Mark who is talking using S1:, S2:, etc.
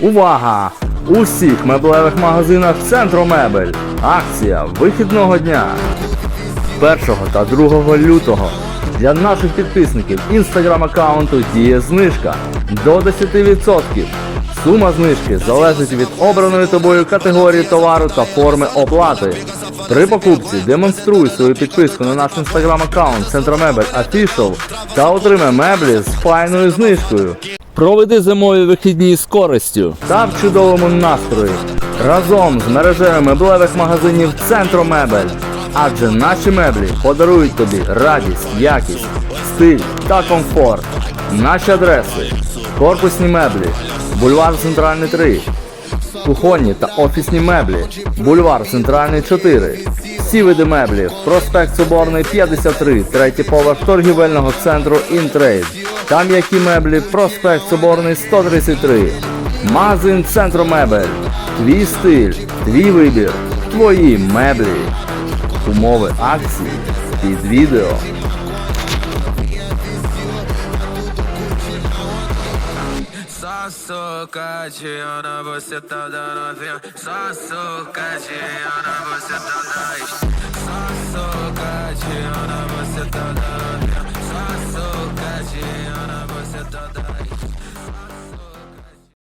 S1: Увага! У всіх меблевих магазинах Центру Мебель. Акція вихідного дня. 1 та 2 лютого для наших підписників інстаграм аккаунту діє знижка до 10%. Сума знижки залежить від обраної тобою категорії товару та форми оплати. При покупці демонструй свою підписку на наш інстаграм аккаунт Центромебель Official та отримай меблі з файною знижкою. Проведи зимові вихідні з користю та в чудовому настрої разом з мережею меблевих магазинів Центромебель. Адже наші меблі подарують тобі радість, якість, стиль та комфорт. Наші адреси: корпусні меблі, бульвар Центральний 3, кухонні та офісні меблі, бульвар Центральний 4. Всі види меблів, проспект Соборний 53, третій поверх торгівельного центру Інтрейд. Там які меблі, проспект Соборний 133. Магазин Центромебель. Твій стиль, твій вибір, твої меблі. Умови акції під відео.
S2: Socadinha, você tá dando vinha. Só socadinha, você tá dando. Só socadinha, você tá dando da da